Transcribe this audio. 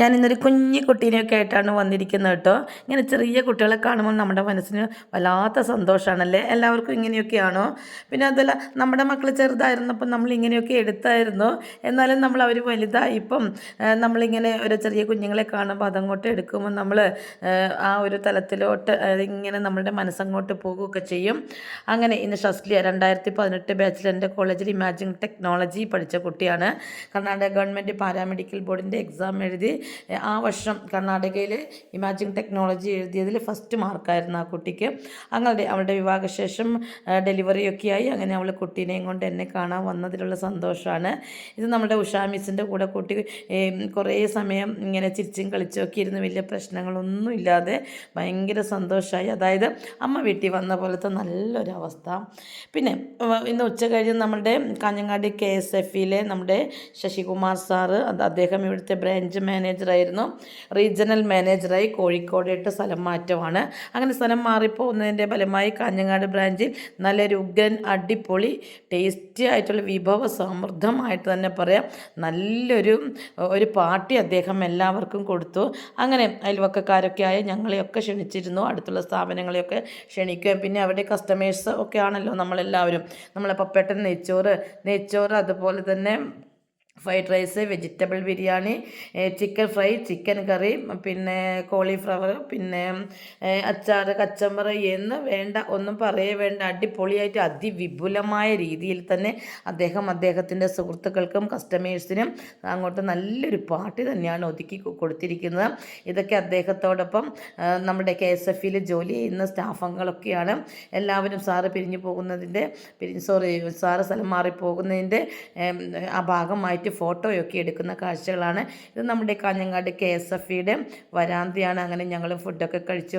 ഞാൻ ഇന്നൊരു കുഞ്ഞു കുട്ടീനെയൊക്കെ ആയിട്ടാണ് വന്നിരിക്കുന്നത് കേട്ടോ. ഇങ്ങനെ ചെറിയ കുട്ടികളെ കാണുമ്പോൾ നമ്മുടെ മനസ്സിന് വല്ലാത്ത സന്തോഷമാണല്ലേ എല്ലാവർക്കും ഇങ്ങനെയൊക്കെയാണോ? പിന്നെ അതല്ല നമ്മുടെ മക്കൾ ചെറുതായിരുന്നപ്പോൾ നമ്മൾ ഇങ്ങനെയൊക്കെ എടുത്തായിരുന്നു. എന്നാലും നമ്മൾ അവർ വലുതായി ഇപ്പം നമ്മളിങ്ങനെ ഒരു ചെറിയ കുഞ്ഞുങ്ങളെ കാണുമ്പോൾ അതങ്ങോട്ട് എടുക്കുമ്പോൾ നമ്മൾ ആ ഒരു തലത്തിലോട്ട് ഇങ്ങനെ നമ്മുടെ മനസ്സങ്ങോട്ട് പോകുകയൊക്കെ ചെയ്യും. അങ്ങനെ ഇന്ന് ഷസ്ലിയ രണ്ടായിരത്തി പതിനെട്ട് ബാച്ചിൽ എന്റെ കോളേജിൽ ഇമാജിൻ ടെക്നോളജി പഠിച്ച കുട്ടിയാണ്. കർണാടക ഗവൺമെന്റ് പാരാമെഡിക്കൽ ബോർഡിന്റെ എക്സാം എഴുതി ആ വർഷം കർണാടകയിൽ ഇമാജിങ് ടെക്നോളജി എഴുതിയതിൽ ഫസ്റ്റ് മാർക്കായിരുന്നു ആ കുട്ടിക്ക്. അങ്ങനെ അവളുടെ വിവാഹശേഷം ഡെലിവറിയൊക്കെ ആയി അങ്ങനെ അവൾ കുട്ടീനെയും കൊണ്ട് എന്നെ കാണാൻ വന്നതിലുള്ള സന്തോഷമാണ് ഇത് നമ്മുടെ ഉഷാ മിസ്സിന്റെ കൂടെ കുട്ടി കുറേ സമയം ഇങ്ങനെ ചിരിച്ചും കളിച്ചും ഒക്കെ ഇരുന്ന് വലിയ പ്രശ്നങ്ങളൊന്നും ഇല്ലാതെ ഭയങ്കര സന്തോഷമായി അതായത് അമ്മ വീട്ടിൽ വന്ന പോലത്തെ നല്ലൊരവസ്ഥ. പിന്നെ ഇന്ന് ഉച്ച കഴിഞ്ഞ് നമ്മുടെ കാഞ്ഞങ്ങാടി കെ എസ് എഫിലെ നമ്മുടെ ശശികുമാർ സാറ് അദ്ദേഹം ഇവിടുത്തെ ബ്രാഞ്ച് മാനേജറായിരുന്നു റീജിയണൽ മാനേജറായി കോഴിക്കോടേട്ട് സ്ഥലം മാറ്റമാണ്. അങ്ങനെ സ്ഥലം മാറിപ്പോകുന്നതിന്റെ ഫലമായി കാഞ്ഞങ്ങാട് ബ്രാഞ്ചിൽ നല്ലൊരു ഉഗ്രൻ അടിപൊളി ടേസ്റ്റി ആയിട്ടുള്ള വിഭവ സമൃദ്ധമായിട്ട് തന്നെ പറയാം. നല്ലൊരു ഒരു പാർട്ടി അദ്ദേഹം എല്ലാവർക്കും കൊടുത്തു. അങ്ങനെ അയൽവക്കക്കാരൊക്കെ ആയ ഞങ്ങളെയൊക്കെ ക്ഷണിച്ചിരുന്നു. അടുത്തുള്ള സ്ഥാപനങ്ങളെയൊക്കെ ക്ഷണിക്കുകയും പിന്നെ അവരുടെ കസ്റ്റമേഴ്സ് ഒക്കെ ആണല്ലോ നമ്മളെല്ലാവരും. നമ്മളെ പപ്പേട്ടൻ നെയ്ച്ചോറ് നെയ്ച്ചോറ് അതുപോലെ തന്നെ fried rice vegetable biryani chicken fry chicken curry പിന്നെ കോളിഫ്ലവർ പിന്നെ അച്ചാർ കച്ചമ്പറ് എന്ന് വേണ്ട ഒന്നും പറയേ വേണ്ട അടിപൊളിയായിട്ട് അതിവിപുലമായ രീതിയിൽ തന്നെ അദ്ദേഹം അദ്ദേഹത്തിന്റെ സുഹൃത്തുക്കൾക്കും കസ്റ്റമേഴ്സിനും അങ്ങോട്ട് നല്ലൊരു പാർട്ടി തന്നെയാണ് ഒതുക്കി കൊടുത്തിരിക്കുന്നത്. ഇതൊക്കെ അദ്ദേഹത്തോടൊപ്പം നമ്മുടെ കെ എസ് എഫിൽ ജോലി ചെയ്യുന്ന സ്റ്റാഫ് അംഗങ്ങളൊക്കെയാണ് എല്ലാവരും സാറ് പിരിഞ്ഞു പോകുന്നതിന്റെ സോറി സാറ് സ്ഥലം മാറിപ്പോകുന്നതിന്റെ ആ ഭാഗമായിട്ട് ഫോട്ടോയൊക്കെ എടുക്കുന്ന കാഴ്ചകളാണ്. ഇത് നമ്മുടെ കാഞ്ഞങ്ങാട് കെ എസ് എഫ് ഇയുടെ വരാന്തയാണ്. അങ്ങനെ ഞങ്ങൾ ഫുഡൊക്കെ കഴിച്ചു.